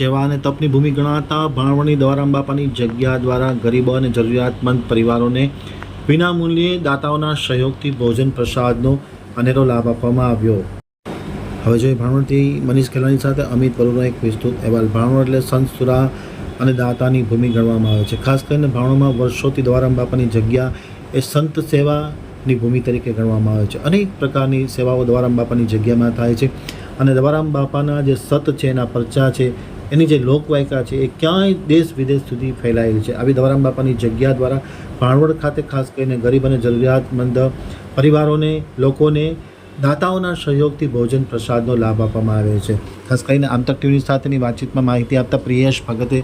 સેવા અને તપની ભૂમિ ગણાતા ભાણવણી દ્વારામ બાપાની જગ્યા દ્વારા ગરીબો અને જરૂરિયાતમંદ પરિવારોને વિનામૂલ્યે દાતાઓના સહયોગથી ભોજન પ્રસાદનો અનેરો લાભ આપવામાં આવ્યો. હવે જોઈએ ભાણવડથી મનીષ ખેલાની સાથે અમિત પરુનો એક વિસ્તૃત અહેવાલ. ભાણવડ એટલે સંતસુરા અને દાતાની ભૂમિ ગણવામાં આવે છે. ખાસ કરીને ભાણવડમાં વર્ષોથી દ્વારામ બાપાની જગ્યા એ સંત સેવાની ભૂમિ તરીકે ગણવામાં આવે છે. અનેક પ્રકારની સેવાઓ દ્વારામ બાપાની જગ્યામાં થાય છે. અને દ્વારામ બાપાના જે સત છે એના પરચા છે એની જે લોકવાયકા છે, એ ક્યાંય દેશ વિદેશ સુધી ફેલાયેલી છે. આવી દવારામ બાપાની જગ્યા દ્વારા ભાણવડ ખાતે ખાસ કરીને ગરીબ અને જરૂરિયાતમંદ પરિવારોને, લોકોને દાતાઓના સહયોગથી ભોજન પ્રસાદનો લાભ આપવામાં આવે છે. ખાસ કરીને આમતક ટીવીની સાથેની વાતચીતમાં માહિતી આપતા પ્રિયેશ ભગતે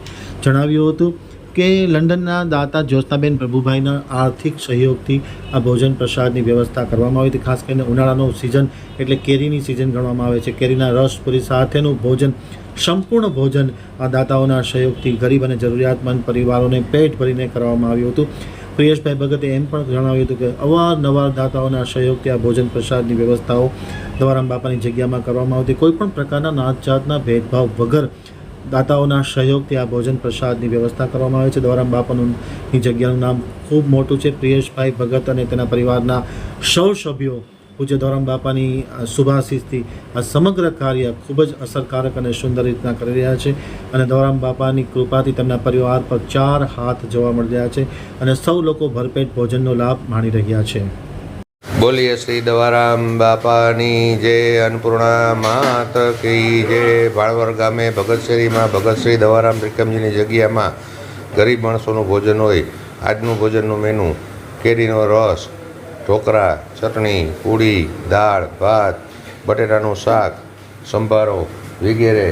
જણાવ્યું હતું કે લંડનના દાતા જ્યોત્સનાબેન પ્રભુભાઈના આર્થિક સહયોગથી આ ભોજન પ્રસાદની વ્યવસ્થા કરવામાં આવી હતી. ખાસ કરીને ઉનાળાનો સિઝન એટલે કેરીની સિઝન ગણવામાં આવે છે. કેરીના રસપુરી સાથેનું ભોજન, સંપૂર્ણ ભોજન આ દાતાઓના સહયોગથી ગરીબ અને જરૂરિયાતમંદ પરિવારોને પેટ ભરીને કરવામાં આવ્યું હતું. પ્રિયેશભાઈ ભગતે એમ પણ જણાવ્યું હતું કે અવારનવાર દાતાઓના સહયોગથી આ ભોજન પ્રસાદની વ્યવસ્થાઓ દ્વારામ બાપાની જગ્યામાં કરવામાં આવતી. કોઈપણ પ્રકારના નાત જાતના ભેદભાવ વગર દાતાઓના સહયોગથી આ ભોજન પ્રસાદની વ્યવસ્થા કરવામાં આવે છે. દ્વારામ બાપાનું જગ્યાનું નામ ખૂબ મોટું છે. પ્રિયેશભાઈ ભગત અને તેના પરિવારના સૌ સભ્યો પૂજ્ય દોરામ બાપાની શુભાશીષથી આ સમગ્ર કાર્ય ખૂબ જ અસરકારક અને સુંદર રીતના કરી રહ્યા છે અને દોરામ બાપાની કૃપાથી તેમના પરિવાર પર ચાર હાથ જોવા મળી રહ્યા છે અને સૌ લોકો ભરપેટ ભોજનનો લાભ માણી રહ્યા છે. બોલીએ શ્રી દવારામ બાપાની જે અન્નપૂર્ણા માત કી જે ભાળવર ગામે ભગતશ્રીમાં ભગતશ્રી દવારામ ત્રિકમજીની જગ્યામાં ગરીબ માણસોનું ભોજન હોય, આજનું ભોજનનું મેનુ કેરીનો રસ, ઢોકરા, ચટણી, પૂરી, દાળ, ભાત, બટેટાનું શાક, સંભારો વગેરે.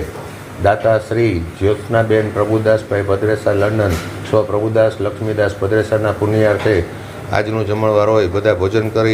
દાતાશ્રી જ્યોત્સનાબેન પ્રભુદાસભાઈ ભદ્રેસા લંડન, સ્વ પ્રભુદાસ લક્ષ્મીદાસ ભદ્રેસાના પુણ્યાર્થે આજનું જમણવાર હોય, બધા ભોજન કરી